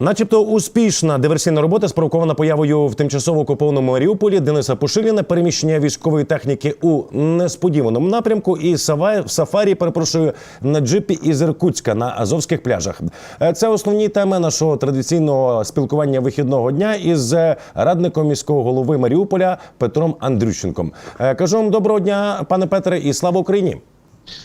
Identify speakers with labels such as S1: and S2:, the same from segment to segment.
S1: Начебто успішна диверсійна робота спровокована появою в тимчасово окупованому Маріуполі Дениса Пушиліна, переміщення військової техніки у несподіваному напрямку і сава- сафарі, перепрошую, на джипі із Іркутська на азовських пляжах. Е, Це основні теми нашого традиційного спілкування вихідного дня із е, радником міського голови Маріуполя Петром Андрющенком. Е, Кажу вам доброго дня, пане Петре, і слава Україні!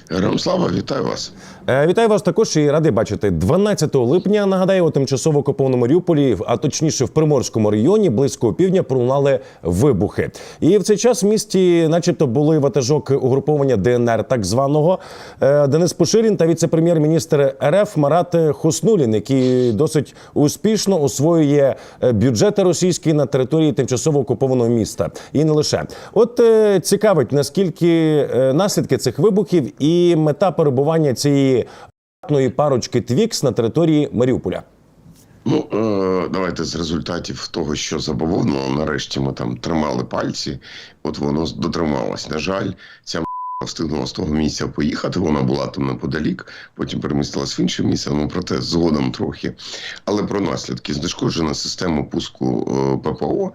S2: Героям слава, вітаю вас.
S1: Е, Вітаю вас також і радий бачити 12 липня. Нагадаю, у тимчасово окупованому Маріуполі, а точніше в Приморському районі, близько півдня пролунали вибухи. І в цей час в місті, начебто, були ватажок угруповання ДНР, так званого Е, Денис Пушилін та віце-прем'єр-міністр РФ Марат Хуснулін, який досить успішно освоює е, бюджети російські на території тимчасово окупованого міста. І не лише от цікавить наскільки наслідки цих вибухів і мета перебування цієї парочки Твікс на території Маріуполя.
S2: Ну е, давайте з результатів того, що забавовно, нарешті ми там тримали пальці. От воно дотрималось. На жаль, ця встигнула з того місця поїхати. Вона була там неподалік, потім перемістилась в інше місце. Ну проте згодом трохи. Але про наслідки знешкоджена система пуску е, ППО,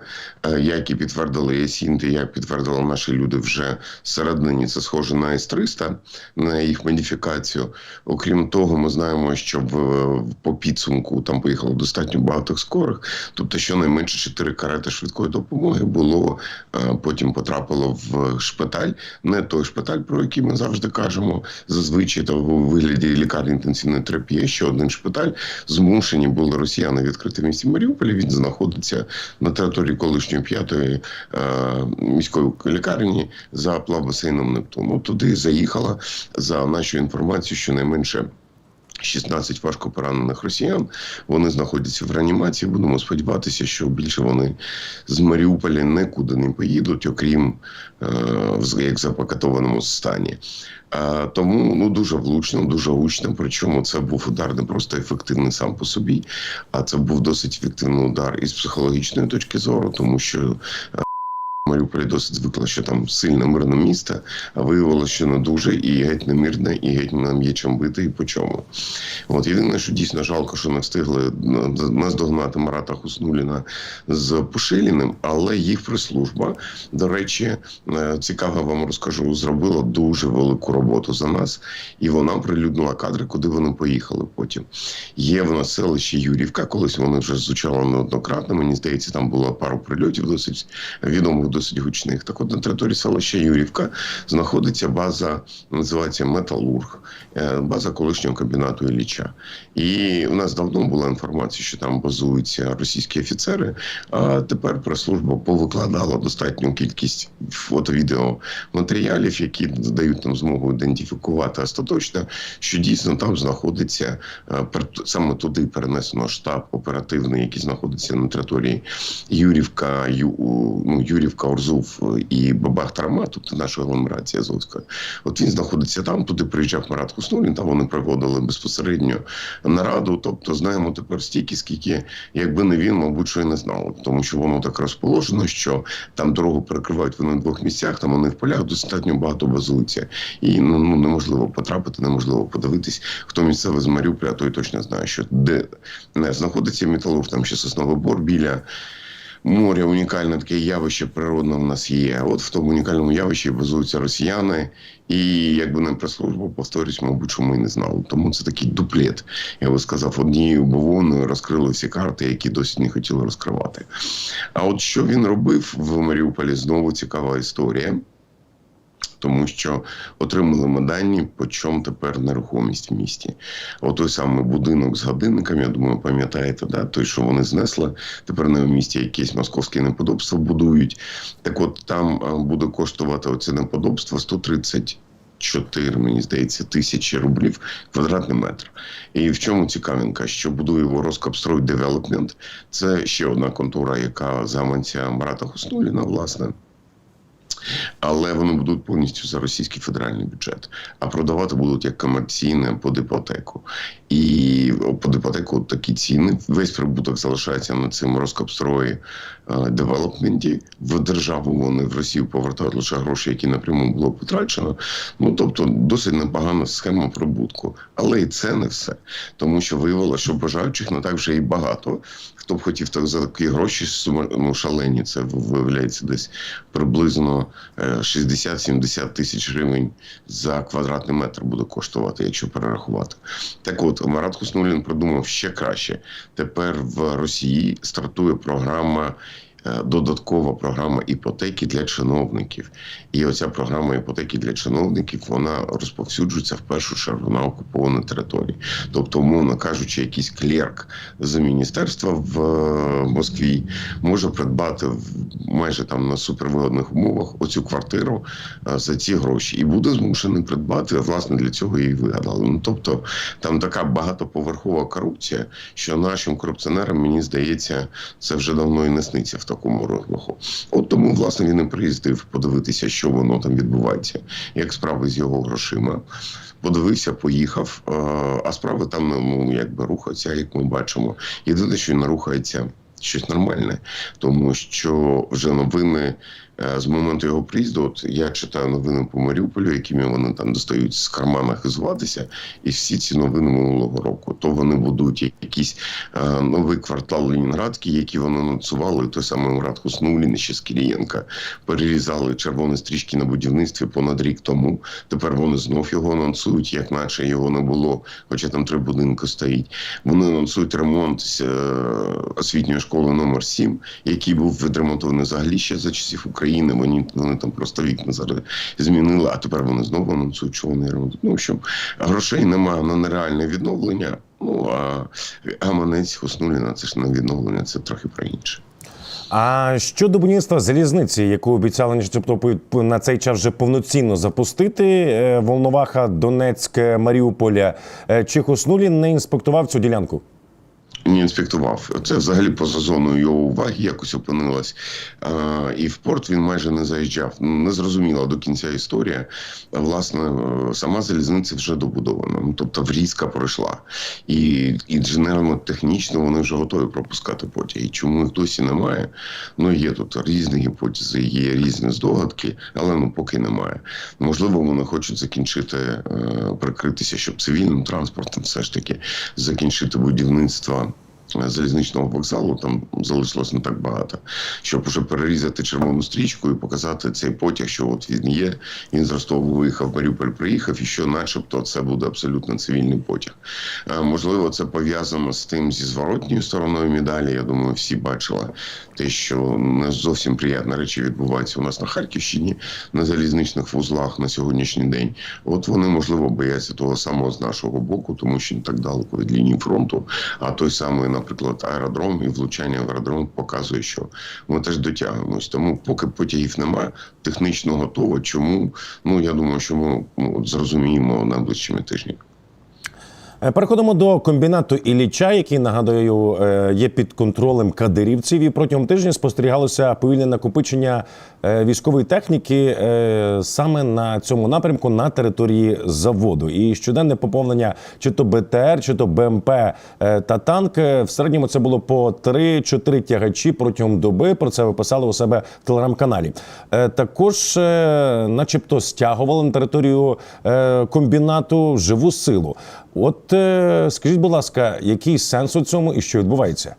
S2: е, як і підтвердили Ясінти, як підтвердили наші люди вже всередині. Це схоже на С-300, на їх модифікацію. Окрім того, ми знаємо, що в, по підсумку там поїхало достатньо багато скорих. Тобто, щонайменше чотири карети швидкої допомоги було е, потім потрапило в шпиталь. Не той шпиталь, про який ми завжди кажемо, зазвичай то у вигляді лікарні інтенсивної терапії. Ще один шпиталь змушені були росіяни відкрити в місті Маріуполі. Він знаходиться на території колишньої п'ятої е, міської лікарні за плавбасейном Нептуну. Туди заїхала за нашою інформацією, щонайменше 16 важко поранених росіян. Вони знаходяться в реанімації. Будемо сподіватися, що більше вони з Маріуполя нікуди не поїдуть, окрім е, як запакетованому стані. Е, тому ну дуже влучно, дуже гучно. Причому це був удар не просто ефективний сам по собі, а це був досить ефективний удар із психологічної точки зору, тому що. е, Маріуполі досить звикла, що там сильне мирне місто, а виявилося, що не дуже, і геть не мирне, і геть нам є чим бити, і по чому. От єдине, що дійсно жалко, що не встигли наздогнати Марата Хуснуліна з Пушиліним, але їх прес-служба, до речі, е, цікаво вам розкажу, зробила дуже велику роботу за нас, і вона прилюднила кадри, куди вони поїхали потім. Є в нас селище Юрівка, колись вони вже звучали неоднократно. Мені здається, там було пару прильотів досить відомих, досить гучних. Так от на території селища Юрівка знаходиться база, називається Металург, е, база колишнього комбінату Ілліча. І у нас давно була інформація, що там базуються російські офіцери. А тепер прес-служба повикладала достатню кількість фото-відео матеріалів, які дають нам змогу ідентифікувати остаточно, що дійсно там знаходиться е, саме туди перенесено штаб оперативний, який знаходиться на території Юрівка, Ю, ну, Юрівка, Орзув і Бабах Тарама, тобто наша агломерація Азовська. От він знаходиться там, туди приїжджав Марат Хуснулін, там вони проводили безпосередньо нараду. Тобто знаємо тепер стільки, скільки, якби не він, мабуть, що і не знали, тому що воно так розположено, що там дорогу перекривають вони на двох місцях, там вони в полях достатньо багато базуються. І ну, ну неможливо потрапити, неможливо подивитись. Хто місцевий з Маріуполя, той точно знає, що де не знаходиться металург, там ще сосновий бор біля. Море унікальне таке явище природне в нас є. От в тому унікальному явищі базуються росіяни, і якби не про службу повторюсь, мабуть, що ми не знали. Тому це такий дуплет. Я би сказав, однією бавовною розкрили всі карти, які досі не хотіли розкривати. А от що він робив в Маріуполі, знову цікава історія. Тому що отримали ми дані, по чому тепер нерухомість в місті. От той самий будинок з годинниками, я думаю, пам'ятаєте, да? той, що вони знесли, тепер на місті якесь московське неподобство будують. Так от там е, буде коштувати оце неподобство 130 4, мені здається, тисячі рублів квадратний метр. І в чому цікавинка, що будує його Роскапстрой Девелопмент. Це ще одна контора, яка заманця Марата Хуснуліна, власне. Але вони будуть повністю за російський федеральний бюджет, а продавати будуть як комерційне під іпотеку. І під іпотеку такі ціни. Весь прибуток залишається на цим розкопстрої е, девелопменті. В державу вони в Росію повертають лише гроші, які напряму було потрачено. Ну тобто досить непогана схема прибутку. Але і це не все, тому що виявилося, що бажаючих не так вже і багато. Хто б хотів так за такі гроші ну, шалені, це виявляється десь приблизно е, 60-70 тисяч гривень за квадратний метр буде коштувати, якщо перерахувати. Так от, Марат Хуснулін придумав ще краще. Тепер в Росії стартує програма. Е, Додаткова програма іпотеки для чиновників, і оця програма іпотеки для чиновників вона розповсюджується в першу чергу на окупованій території. Тобто, умовно кажучи, якийсь клерк з міністерства в е, Москві може придбати майже там на супервигодних умовах оцю квартиру е, за ці гроші, і буде змушений придбати. Власне для цього її вигадали. Ну тобто там така багатоповерхова корупція, що нашим корупціонерам, мені здається, це вже давно і не сниться в такому розмаху. От тому, власне, він і приїздив подивитися, що воно там відбувається, як справи з його грошима. Подивився, поїхав, е, а справи там ну якби рухаються, як ми бачимо. Єдине, що не рухається щось нормальне, тому що вже новини з моменту його приїзду. От я читаю новини по Маріуполю, якими вони там достають з кармана хизуватися, і всі ці новини минулого року. То вони будуть якийсь е, новий квартал Ленінградський, який вони анонсували. Той самий Мурат Хуснулін ще з Кирієнка перерізали червоні стрічки на будівництві понад рік тому. Тепер вони знов його анонсують, як наче його не було, хоча там три будинки стоїть. Вони анонсують ремонт е, освітньої школи номер 7 який був відремонтований взагалі ще за часів України. Вони, вони там просто вікна зараз змінили, а тепер вони знову анонсують, що вони ремонтують. Ну, общем, грошей немає на нереальне відновлення. Ну а гаманець Хуснуліна це ж не відновлення, це трохи про інше.
S1: А щодо будівництва залізниці, яку обіцяли начебто на цей час вже повноцінно запустити, е, Волноваха, Донецьк, Маріуполя, е, чи Хуснулін не інспектував цю ділянку?
S2: Не інспектував. Це взагалі поза зоною його уваги якось опинилось. А, і в порт він майже не заїжджав. Не зрозуміла до кінця історія. Власне, е, сама залізниця вже добудована. Ну, тобто врізка пройшла. І інженерно-технічно вони вже готові пропускати потяги. Чому їх досі немає? Ну, є тут різні гіпотези, є різні здогадки, але ну поки немає. Можливо, вони хочуть закінчити, е, прикритися, щоб цивільним транспортом все ж таки закінчити будівництво залізничного вокзалу. Там залишилось не так багато, щоб уже перерізати червону стрічку і показати цей потяг, що от він є. Він з Ростова виїхав, Маріуполь приїхав, і що, начебто, це буде абсолютно цивільний потяг. Е, Можливо, це пов'язано з тим зі зворотньою стороною медалі. Я думаю, всі бачили те, що не зовсім приємні речі відбуваються у нас на Харківщині на залізничних вузлах на сьогоднішній день. От вони можливо бояться того самого з нашого боку, тому що не так далеко від лінії фронту. А той самий, наприклад, аеродром і влучання в аеродром показує, що ми теж дотягуємось. Тому, поки потягів немає, технічно готово. Чому? Ну я думаю, що ми ну, зрозуміємо найближчими тижнями.
S1: Е, Переходимо до комбінату Ілліча, який нагадую е, є під контролем кадирівців. І протягом тижня спостерігалося повільне накопичення е, військової техніки саме на цьому напрямку на території заводу. І щоденне поповнення чи то БТР, чи то БМП та танк. В середньому це було по 3-4 тягачі протягом доби. Про це ви писали у себе в телеграм-каналі. Також, начебто, стягували на територію комбінату живу силу. От е, скажіть, будь ласка, який сенс у цьому і що відбувається?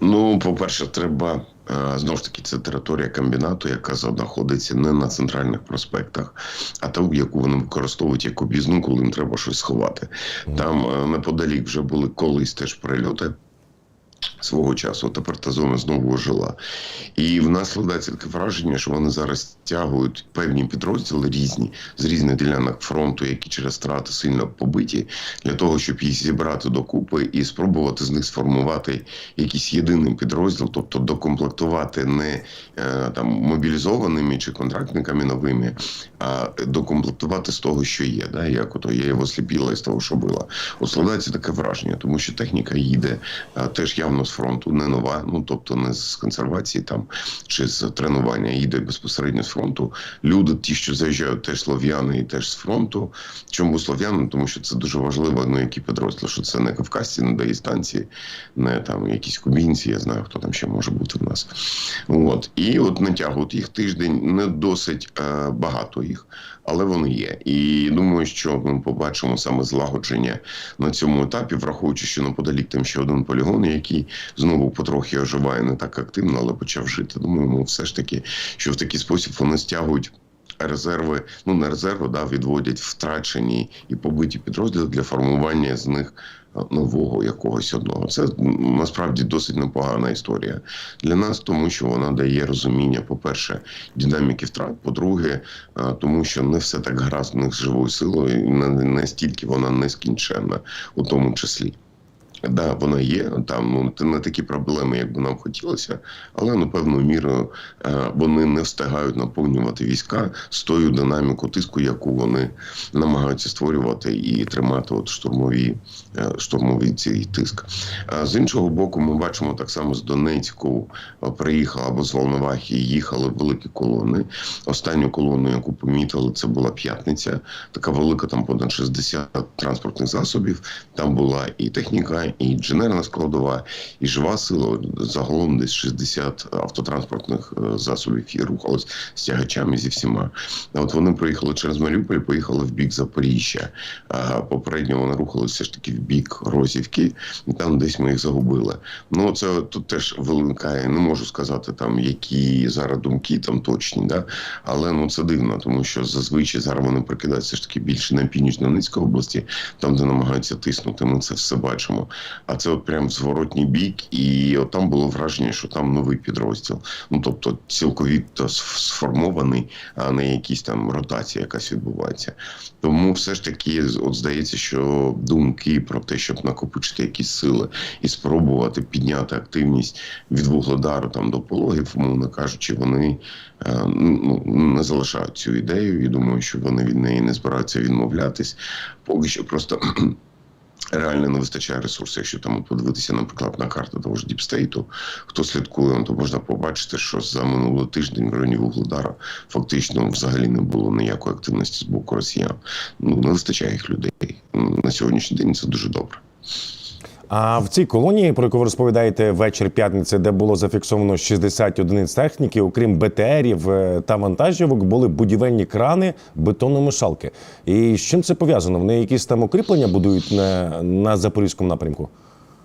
S2: Ну, по-перше, треба е, знову ж таки, це територія комбінату, яка знаходиться не на центральних проспектах, а ту, яку вони використовують як об'їзну, коли їм треба щось сховати. Там е, неподалік вже були колись теж прильоти. Свого часу тепер та зона знову ожила. І в нас складається таке враження, що вони зараз тягують певні підрозділи різні з різних ділянок фронту, які через страти сильно побиті, для того, щоб їх зібрати докупи і спробувати з них сформувати якийсь єдиний підрозділ, тобто докомплектувати не е, там мобілізованими чи контрактниками новими, а докомплектувати з того, що є. Да? Як ото я його сліпіла із того, що було. От складається таке враження, тому що техніка їде е, теж явно фронту, не нова, ну тобто не з консервації там чи з тренування, їде безпосередньо з фронту. Люди, ті, що заїжджають, теж слов'яни і теж з фронту. Чому слов'яни? Тому що це дуже важливо, ну які підрозділи, що це не кавказці, не дагестанці, не там якісь кубінці, я знаю, хто там ще може бути в нас. От і от натягують їх тиждень, не досить е, багато їх, але вони є. І думаю, що ми побачимо саме злагодження на цьому етапі, враховуючи, що неподалік там ще один полігон, який знову потрохи оживає не так активно, але почав жити. Думаю, ну все ж таки, що в такий спосіб вони стягують. Резерви, ну не резерви, да, відводять втрачені і побиті підрозділи для формування з них е, нового якогось одного. Це насправді досить непогана історія для нас, тому що вона дає розуміння, по-перше, динаміки втрат. По-друге, е, тому що не все так гаразд з живою силою, і настільки вона нескінченна, у тому числі. Да, вона є там. Ну не такі проблеми, як би нам хотілося, але ну певною мірою е, вони не встигають наповнювати війська з тою динамікою тиску, яку вони намагаються створювати і тримати от штурмові е, штурмові цей тиск. З іншого боку, ми бачимо так само з Донецьку е, приїхала або з Волновахії їхали великі колони. Останню колону, яку помітили, це була п'ятниця. Така велика, там понад 60 транспортних засобів. Там була і техніка, і інженерна складова, і жива сила. Загалом десь 60 автотранспортних е, засобів і рухалось з тягачами зі всіма. От вони проїхали через Маріуполь, поїхали в бік Запоріжжя. Попередньо вони рухалися все ж таки в бік Розівки, і там десь ми їх загубили. Ну це тут теж виникає. Не можу сказати там, які зараз думки там точні, да але ну це дивно, тому що зазвичай зараз вони прикидаються ж таки більше на північ Донецької області, там де намагаються тиснути. Ми це все бачимо. А це от прям зворотній бік, і от там було враження, що там новий підрозділ. Ну тобто цілковіто сформований, а не якісь там ротація, якась відбувається. Тому все ж таки, от здається, що думки про те, щоб накопичити якісь сили і спробувати підняти активність від вугледару там до пологів, умовно кажучи, вони е, ну, не залишають цю ідею, і думаю, що вони від неї не збираються відмовлятись. Поки що просто. Реально не вистачає ресурсів. Якщо там подивитися, наприклад, на карту того ж Діпстейту, хто слідкує, то можна побачити, що за минулий тиждень в районі Вугледара фактично взагалі не було ніякої активності з боку росіян. Ну не вистачає їх людей на сьогоднішній день. Це дуже добре.
S1: А в цій колонії, про яку ви розповідаєте вечір п'ятниці, де було зафіксовано 60 одиниць техніки, окрім БТРів е, та вантажівок, були будівельні крани, бетономішалки. І з чим це пов'язано? Вони якісь там укріплення будують на, на запорізькому напрямку?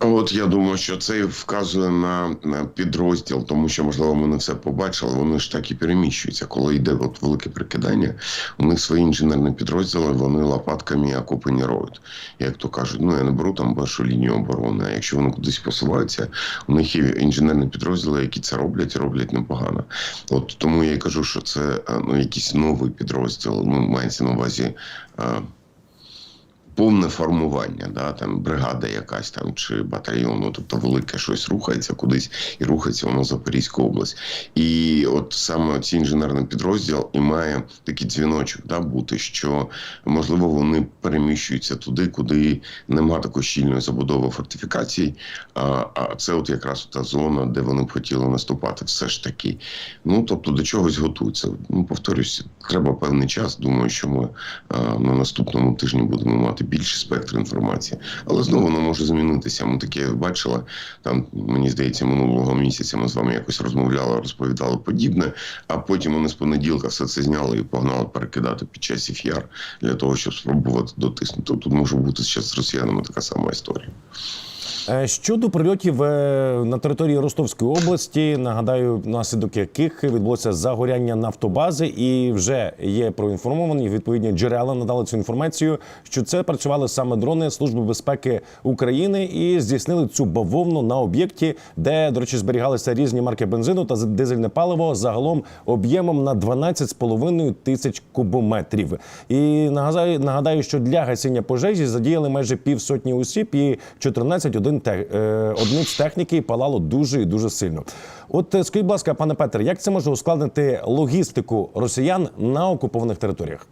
S2: От я думаю, що це вказує на, підрозділ, тому що можливо ми не все побачили. Вони ж так і переміщуються. Коли йде от велике прикидання, у них свої інженерні підрозділи, вони лопатками окупанірують. Як то кажуть, ну я не беру там першу лінію оборони. А якщо вони кудись посуваються, у них є інженерні підрозділи, які це роблять і роблять непогано. От тому я і кажу, що це е, ну якийсь новий підрозділ. Ну мається на увазі. Повне формування, да, там бригада якась там чи батальйон, ну, тобто велике щось рухається кудись і рухається воно в Запорізьку область. І от саме цей інженерний підрозділ і має такий дзвіночок да, бути, що можливо вони переміщуються туди, куди нема такої щільної забудови фортифікацій. А, а це от якраз та зона, де вони б хотіли наступати, все ж таки. Ну тобто до чогось готуються. Ну повторюсь, треба певний час. Думаю, що ми а, на наступному тижні будемо мати більший спектр інформації. Але знову воно може змінитися. Ми таке бачили там. Мені здається, минулого місяця ми з вами якось розмовляли, розповідали подібне. А потім вони з понеділка все це зняли і погнали перекидати під час ефір для того, щоб спробувати дотиснути. Тут може бути ще з росіянами така сама історія.
S1: Е, Щодо прильотів е, на території Ростовської області, нагадаю, внаслідок яких відбулося загоряння нафтобази, і вже є проінформовані відповідні джерела надали цю інформацію, що це працювали саме дрони Служби безпеки України і здійснили цю бавовну на об'єкті, де, до речі, зберігалися різні марки бензину та дизельне паливо загалом об'ємом на 12,5 тисяч кубометрів. І нагадаю, нагадаю, що для гасіння пожежі задіяли майже півсотні осіб і 14 один е, одиниць техніки палало дуже і дуже сильно. От е, скажіть, будь ласка, пане Петре, як це може ускладнити логістику росіян на окупованих територіях?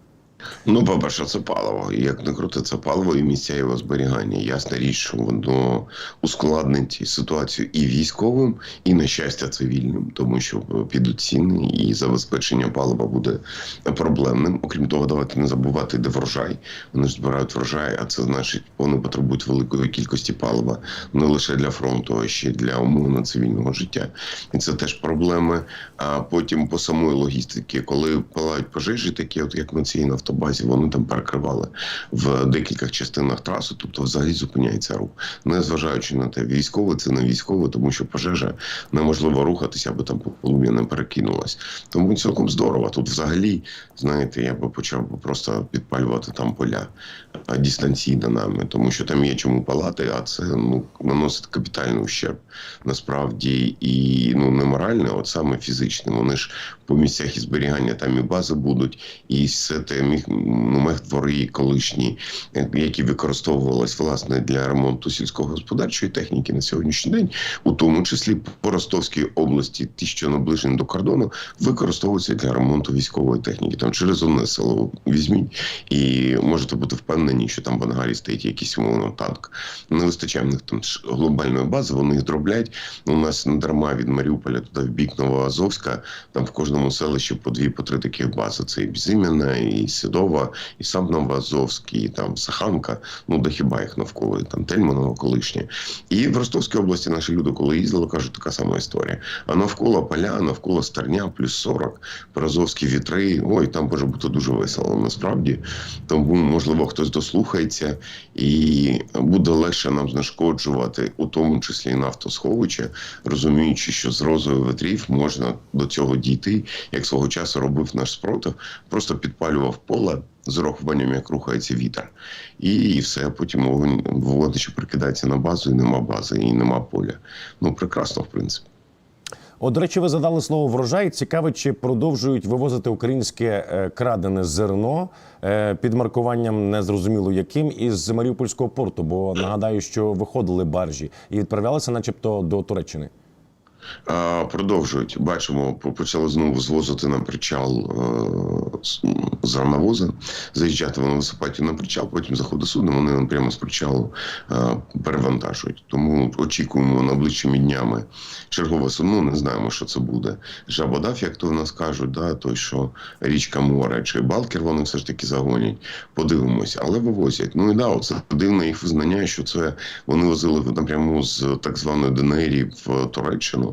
S2: Ну, по-перше, це паливо. Як не крути, це паливо і місця його зберігання. Ясна річ, що воно ускладнить ситуацію і військовим, і на щастя цивільним, тому що підуть ціни, і забезпечення палива буде проблемним. Окрім того, давайте не забувати, де врожай. Вони ж збирають врожай, а це значить, вони потребують великої кількості палива не лише для фронту, а ще й для умовно цивільного життя. І це теж проблеми. А потім по самої логістики, коли палають пожежі, такі, от як на цій нафтобазі, вони там перекривали в декількох частинах траси, тобто взагалі зупиняється рух, незважаючи на те, військове це не військове, тому що пожежа неможливо рухатися, аби там полум'я не перекинулась. Тому цілком здорово. Тут взагалі, знаєте, я би почав просто підпалювати там поля дистанційно нами, тому що там є чому палати, а це ну наносить капітальний ущерб насправді і ну не моральний, а от саме фізичний. Вони ж по місцях і зберігання там і бази будуть, і все те ну, мехдвори колишні, е, які використовувалися власне для ремонту сільськогосподарчої техніки на сьогоднішній день, у тому числі по Ростовській області, ті, що наближені до кордону, використовуються для ремонту військової техніки. Там через одне село візьміть, і можете бути впевнені, що там в ангарі стоїть якийсь умовно танк. Не вистачає в них там глобальної бази, вони їх дроблять. У нас не дарма від Маріуполя туди в бік Новоазовська, там в кожному селищі по дві, по три таких бази. Це і Безім'яна, і Сідова, і сам Новоазовський, і там Саханка, ну де хіба їх навколо, і там Тельманово колишнє. І в Ростовській області наші люди, коли їздили, кажуть, така сама історія. А навколо поля, навколо Старня, плюс 40, Березовські вітри. Ой, там може бути дуже весело насправді. Тому, можливо, хтось дослухається і буде легше нам знешкоджувати, у тому числі і нафтосховища, розуміючи, що з розою вітрів можна до цього дійти, як свого часу робив наш спротив, просто підпалював поле. З урахуванням, як рухається вітер, і все, а потім вогнище прикидається на базу, і нема бази, і нема поля. Ну прекрасно, в принципі.
S1: От, до речі, ви задали слово врожай. Цікаво, чи продовжують вивозити українське е, крадене зерно е, під маркуванням незрозуміло яким із Маріупольського порту. Бо нагадаю, що виходили баржі і відправлялися, начебто, до Туреччини.
S2: Продовжують. Бачимо, почали знову звозити на причал е, з- зерновози. Заїжджати вони висипають на причал, потім заходить судно, вони прямо з причалу е, перевантажують. Тому очікуємо найближчими днями чергове судно. Не знаємо, що це буде. Жабодаф, як то в нас кажуть, да, той, що річка море чи Балкер, вони все ж таки загонять. Подивимось, але вивозять. Ну і да, оце дивне їх визнання, що це вони возили напряму з так званої ДНР в Туреччину.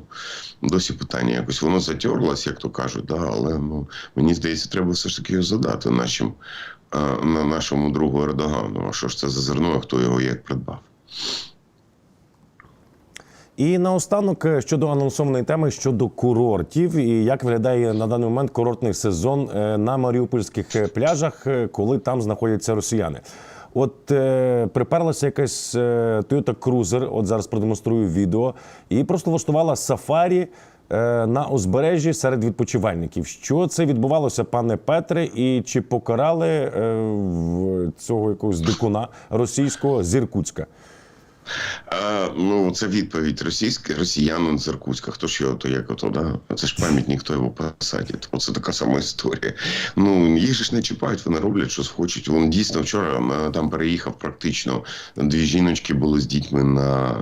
S2: Досі питання якось воно затерлось, як то кажуть, да, але ну мені здається, треба все ж таки його задати нашим е, на нашому другу Ердогану. А що ж це за зерно, а хто його як придбав?
S1: І наостанок е, щодо анонсованої теми щодо курортів, і як виглядає на даний момент курортний сезон е, на маріупольських пляжах, коли там знаходяться росіяни. От е, приперлася якась е, Toyota Cruiser, от зараз продемонструю відео, і просто влаштувала сафарі е, на узбережжі серед відпочивальників. Що це відбувалося, пане Петре, і чи покарали е, цього якогось дикуна російського з Іркутська?
S2: А, ну, це відповідь російська, росіянин з Іркутська. Хто ж його то як ото, да? Це ж пам'ятник, хто його посадить. Оце така сама історія. Ну, їх ж не чіпають, вони роблять, що хочуть. Він дійсно вчора е, там переїхав практично. Дві жіночки були з дітьми на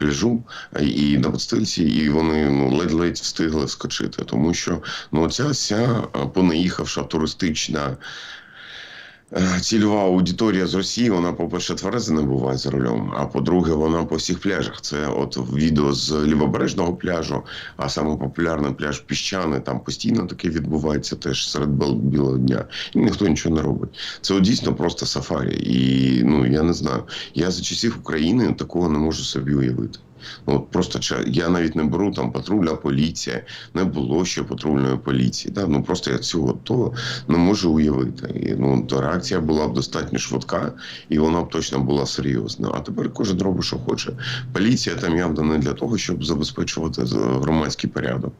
S2: пляжу е, і на подстильці, і вони ну, ледь-ледь встигли вскочити. Тому що ну, ця вся е, понаїхавша туристична. Е, Цільова аудиторія з Росії, вона, по-перше, твереза не буває за рулем, а по-друге, вона по всіх пляжах. Це от відео з лівобережного пляжу, а саме популярний пляж Піщани, там постійно таке відбувається теж серед білого дня. І ніхто нічого не робить. Це от дійсно просто сафарі. І ну я не знаю. Я за часів України такого не можу собі уявити. Ну, просто я навіть не беру там патрульна поліція, не було ще патрульної поліції. Да? Ну просто я цього того не можу уявити. І, ну, то реакція була б достатньо швидка, і вона б точно була серйозна. А тепер кожен робить, що хоче. Поліція там явно не для того, щоб забезпечувати громадський порядок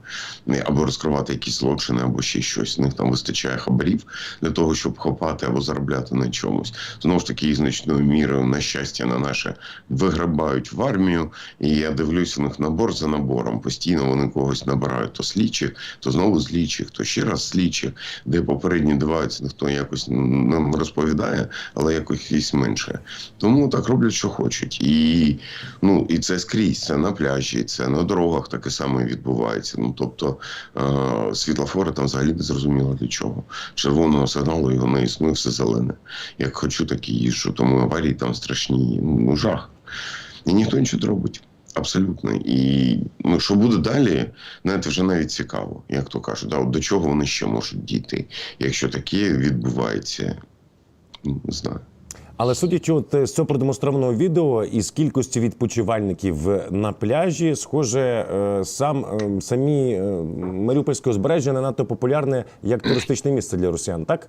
S2: або розкривати якісь злочини, або ще щось. У них там вистачає хабарів для того, щоб хопати або заробляти на чомусь. Знову ж таки, значною мірою, на щастя, на наше виграбають в армію. І І я дивлюсь у них набор за набором. Постійно вони когось набирають то слідчих, то знову слідчих, то ще раз слідчих, де попередні диваються, ніхто якось нам розповідає, але якось менше. Тому так роблять, що хочуть. І, ну, і це скрізь, це на пляжі, це на дорогах таке саме відбувається. Ну, тобто е- світлофори там взагалі не зрозуміло для чого. Червоного сигналу його не існує, все зелене. Як хочу, так і їжджу. Тому аварії там страшні. Ну, жах. І ніхто нічого не робить. Абсолютно. І ну, що буде далі, знаєте, вже навіть цікаво, як то кажуть, да, от до чого вони ще можуть дійти, якщо таке відбувається, ну, не знаю.
S1: Але судячи от з цього продемонстрованого відео із кількості відпочивальників на пляжі, схоже, е, сам е, самі е, Маріупольське узбережжя не надто популярне як туристичне місце для росіян, так?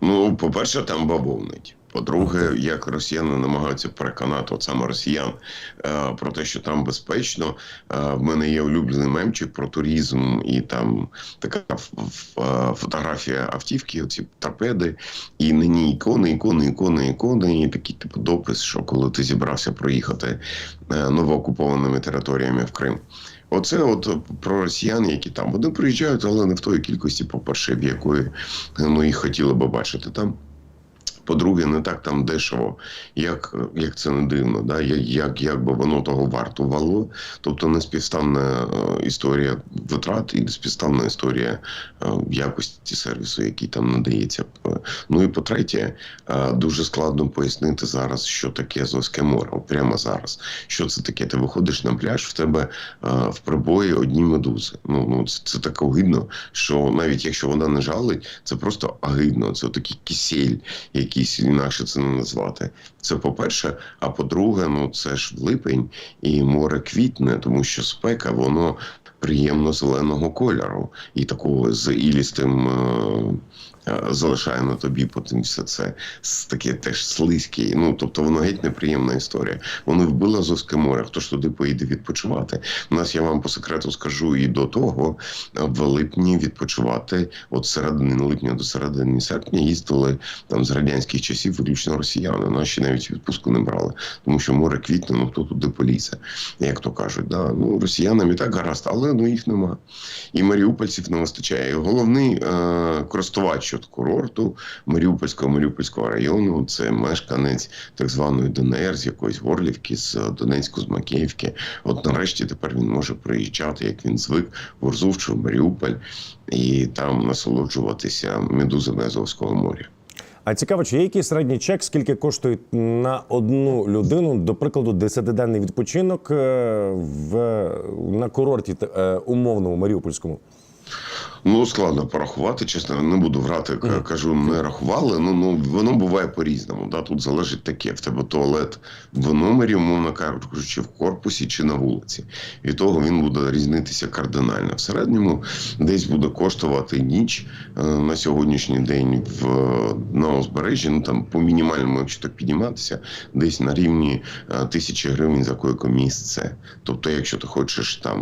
S2: Ну, по-перше, там бавовнить. По-друге, як росіяни намагаються переконати от саме росіян е, про те, що там безпечно. Е, в мене є улюблений мемчик про туризм, і там така е, фотографія автівки, оці торпеди, і на ній ікони, ікони, ікони, ікони, і такий типу допис, що коли ти зібрався проїхати новоокупованими територіями в Крим. Оце от про росіян, які там вони приїжджають, але не в той кількості, по-перше, в якої ну, їх хотіли би бачити там. По-друге, не так там дешево, як, як це не дивно, да? як, як, би воно того вартувало. Тобто неспівставна е, історія витрат і неспівставна історія е, якості сервісу, який там надається. Е, Ну і по-третє, дуже складно пояснити зараз, що таке Азовське море. Прямо зараз. Що це таке? Ти виходиш на пляж, в тебе в прибої одні медузи. Ну, ну це, це так огидно, що навіть якщо вона не жалить, це просто огидно. Це такий кисель, якийсь інакше це не назвати. Це по-перше. А по-друге, ну це ж липень і море квітне, тому що спека, воно приємно зеленого кольору і такого з ілістим. Е, Залишає на тобі потім все це таке теж слизьке. Ну тобто воно геть неприємна історія. Вони вбили Азовське море. Хто ж туди поїде відпочивати? У нас я вам по секрету скажу і до того е, в липні відпочивати. От середини липня до середини серпня їздили там з радянських часів виключно росіяни. Наші навіть відпустку не брали, тому що море квітне, ну хто туди полізе, як то кажуть. Да? Ну росіянам і так гаразд, але ну їх нема. І маріупольців не вистачає. Головний е, користувач от курорту Маріупольського Маріупольського району це мешканець так званої ДНР з якоїсь Горлівки, з Донецьку, з Макеївки. От нарешті тепер він може приїжджати, як він звик, в Урзувчу, в Маріуполь, і там насолоджуватися медузами Азовського моря.
S1: А цікаво, чи є якийсь середній чек, скільки коштує на одну людину, до прикладу, 10-денний відпочинок е, в, на курорті е, умовному Маріупольському?
S2: Ну, складно порахувати, чесно, не буду врати, кажу, не рахували. Ну, ну воно буває по-різному. Да? Тут залежить таке: в тебе туалет в номері, умовно кажучи, в корпусі чи на вулиці. Від того він буде різнитися кардинально. В середньому десь буде коштувати ніч е, на сьогоднішній день в на узбережжі. Ну там по мінімальному, якщо так підніматися, десь на рівні е, тисячі гривень за койко-місце. Тобто, якщо ти хочеш там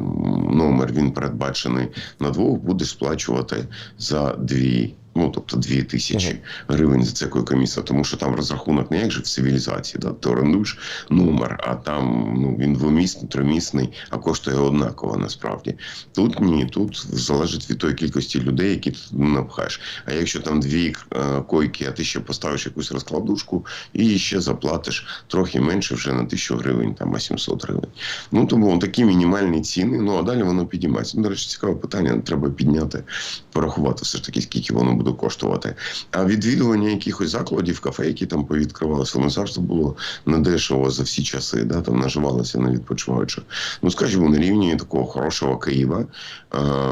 S2: номер, він передбачений на двох, будеш сплачувати за дві. Ну, тобто дві тисячі гривень за це койко-місце, тому що там розрахунок не як же в цивілізації, да? ти орендуєш номер, а там ну, він двомісний, тримісний, а коштує однаково насправді. Тут ні, тут залежить від тої кількості людей, які ти напхаєш. А якщо там дві е, койки, а ти ще поставиш якусь розкладушку і ще заплатиш трохи менше вже на тисячу гривень, там а 700 гривень. Ну тому такі мінімальні ціни. Ну а далі воно підіймається. Ну, до речі, цікаве питання. Треба підняти, порахувати все ж таки, скільки воно буде коштувати. А відвідування якихось закладів, кафе, які там повідкривалися, воно завжди було недешево за всі часи. Да, там наживалося на відпочиваючих. Ну скажімо, на рівні такого хорошого Києва, е,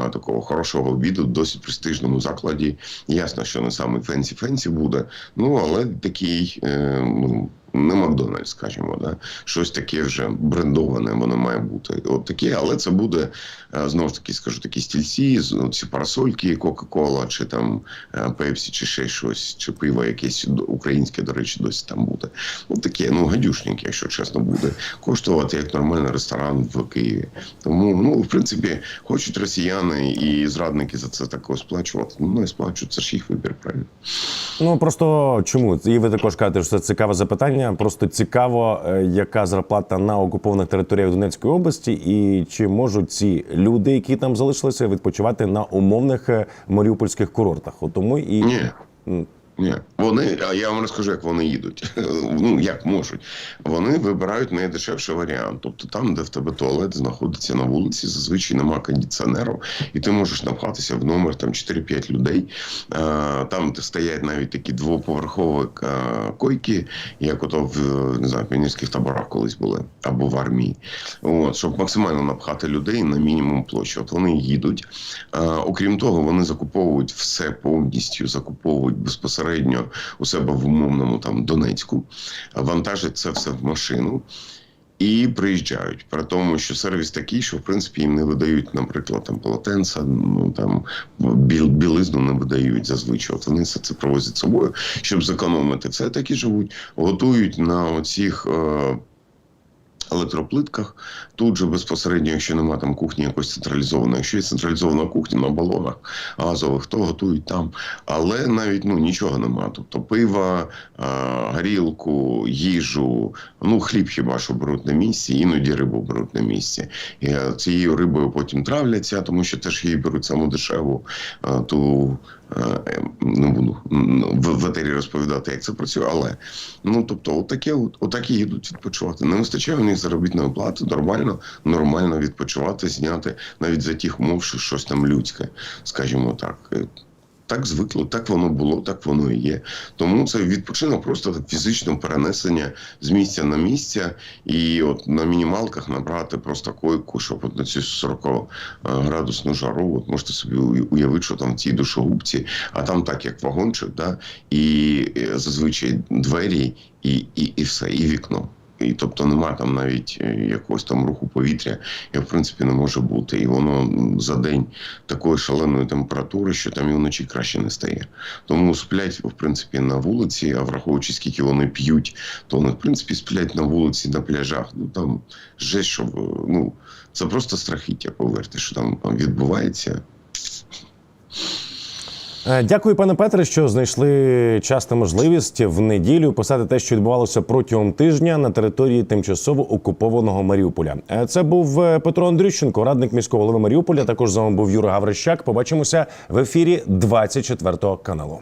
S2: такого хорошого обіду, досить престижному закладі. Ясно, що не саме фенсі фенсі буде. Ну але такий. Е, ну, не Макдональдс, скажімо, да? щось таке вже брендоване, воно має бути. От таке, але це буде е, знову ж таки, скажу, такі стільці, ну, ці парасольки, Кока-Кола, чи там е, Пепсі, чи ще щось, чи пиво якесь українське, до речі, досі там буде. Ну таке, ну гадюшник, якщо чесно, буде коштувати як нормальний ресторан в Києві. Тому, ну, в принципі, хочуть росіяни і зрадники за це також сплачувати. Ну, не сплачують, це ж їх вибір, правильно.
S1: Ну просто чому? І ви також кажете, що це цікаве запитання. Питання. Просто цікаво, е, яка зарплата на окупованих територіях Донецької області, і чи можуть ці люди, які там залишилися, відпочивати на умовних е, маріупольських курортах? От тому і
S2: Ні. Ні, вони, а я вам розкажу, як вони їдуть. Ну як можуть. Вони вибирають найдешевший варіант. Тобто там, де в тебе туалет знаходиться на вулиці, зазвичай нема кондиціонеру, і ти можеш напхатися в номер там 4-5 людей. Е, Там де стоять навіть такі двоповерхові е, койки, як ото в не знаю, піонерських таборах колись були або в армії. От, щоб максимально напхати людей на мінімум площі. От вони їдуть. Е, Окрім того, вони закуповують все повністю, закуповують безпосередньо у себе в умовному там Донецьку, вантажать це все в машину. І приїжджають при тому, що сервіс такий, що в принципі їм не видають, наприклад, там полотенця, ну там біл, білизну не видають зазвичай. От вони все це привозять з собою, щоб зекономити. Все такі живуть, готують на оцих. Е- електроплитках. Тут же безпосередньо, якщо немає там кухні якось централізованої, якщо є централізована кухня на балонах газових, то готують там. Але навіть ну нічого нема. Тобто пива, горілку, їжу, ну хліб хіба що беруть на місці, іноді рибу беруть на місці. І е, цією рибою потім травляться, тому що теж її беруть саму дешеву. а, Ту е, не буду в, в етері розповідати, як це працює, але ну тобто, отаке, от, отакі їдуть відпочивати. Не вистачає у них заробітної плати, нормально, нормально відпочивати, зняти навіть за тих умов, що щось там людське, скажімо так. Е, Так звикло, так воно було, так воно і є. Тому це відпочинок просто фізичне перенесення з місця на місце, і от на мінімалках набрати просто койку, щоб от на цю 40 градусну жару, от можете собі уявити, що там в цій душогубці, а там так як вагончик, да, і е, зазвичай двері, і, і, і все, і вікно. І тобто нема там навіть е, якогось там руху повітря, як в принципі не може бути. І воно за день такої шаленої температури, що там і вночі краще не стає. Тому сплять в принципі на вулиці, а враховуючи скільки вони п'ють, то вони в принципі сплять на вулиці, на пляжах. Ну там жесть, що е, ну це просто страхіття, повірте, що там відбувається.
S1: Е, Дякую, пане Петре, що знайшли час та можливість в неділю писати те, що відбувалося протягом тижня на території тимчасово окупованого Маріуполя. Е, Це був е, Петро Андрющенко, радник міського голови Маріуполя. Також з вами був Юра Гаврищак. Побачимося в ефірі 24 каналу.